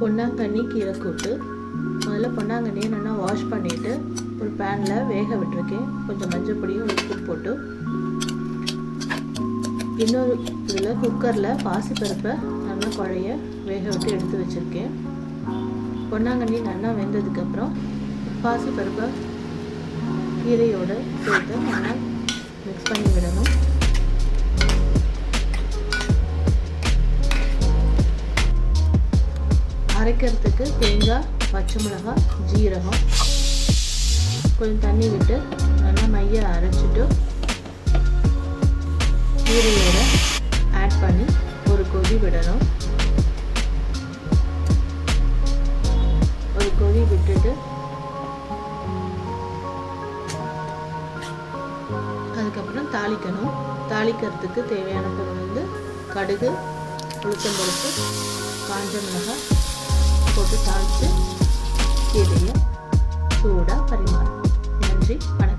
பொன்னாங்கண்ணி கீரை கூட்டு. முதல்ல பொன்னாங்கண்ணியை நல்லா வாஷ் பண்ணிவிட்டு ஒரு பேனில் வேக விட்டுருக்கேன். கொஞ்சம் மஞ்சள் பொடியும் உப்பு போட்டு. இன்னொரு இதில் குக்கரில் பாசிப்பருப்பை நல்லா குழைய வேக விட்டு எடுத்து வச்சுருக்கேன். பொன்னாங்கண்ணி நல்லா வெந்ததுக்கப்புறம் பாசிப்பருப்பை கீரையோடு சேர்த்து நல்லா அரைக்கிறதுக்கு தேங்காய் பச்சை மிளகாய் ஜீரகம். கொஞ்சம் தண்ணி விட்டு நல்லா மைய அரைச்சிட்டு கீரையோட ஆட் பண்ணி ஒரு கொதி விடணும். ஒரு கொதி விட்டுட்டு அதுக்கப்புறம் தாளிக்கணும். தாளிக்கிறதுக்கு தேவையான பொருள் வந்து கடுகு உளுத்தம்பருப்பு காஞ்ச மிளகாய் போட்டு தாளித்து கீரையை சூடாக பரிமாறும் நன்றி வணக்கம்.